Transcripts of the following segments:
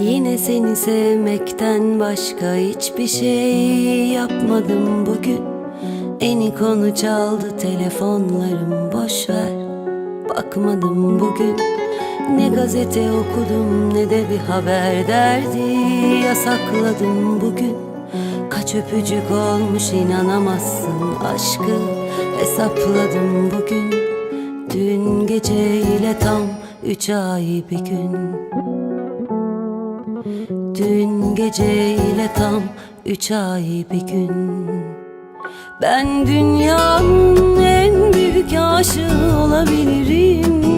Yine seni sevmekten başka hiçbir şey yapmadım bugün. Eni konu çaldı telefonlarım boş ver. Bakmadım bugün Ne gazete okudum ne de bir haber derdi. Yasakladım bugün. Kaç öpücük olmuş inanamazsın aşkı. Hesapladım bugün. Dün geceyle tam üç ay bir gün. Dün geceyle tam üç ay bir gün. Ben dünyanın en büyük aşığı olabilirim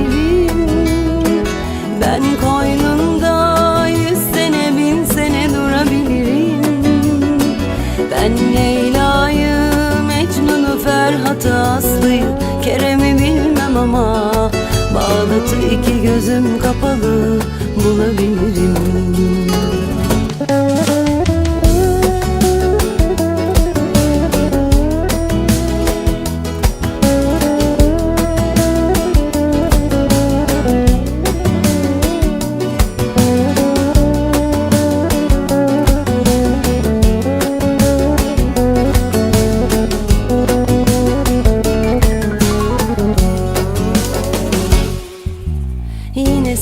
Ben Leyla'yı, Mecnun'u, Ferhat'ı, Aslı'yı Kerem'i bilmem ama Bağdat'ı iki gözüm kapalı bulabilirim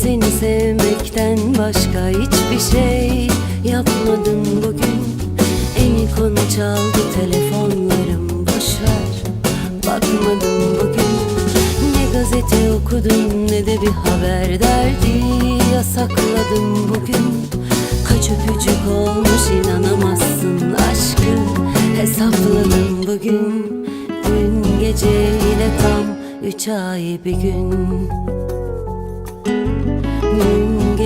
seni sevmekten başka hiçbir şey yapmadım bugün. Eni konu çaldı telefonlarım boşver Bakmadım bugün. Ne gazete okudum ne de bir haber derdi Yasakladım bugün. Kaç öpücük olmuş inanamazsın aşkı Hesapladım bugün. Dün geceyle tam üç ay bir gün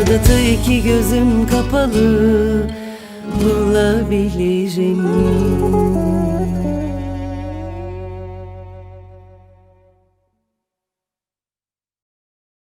Bağdat'ı iki gözüm kapalı bulabilirim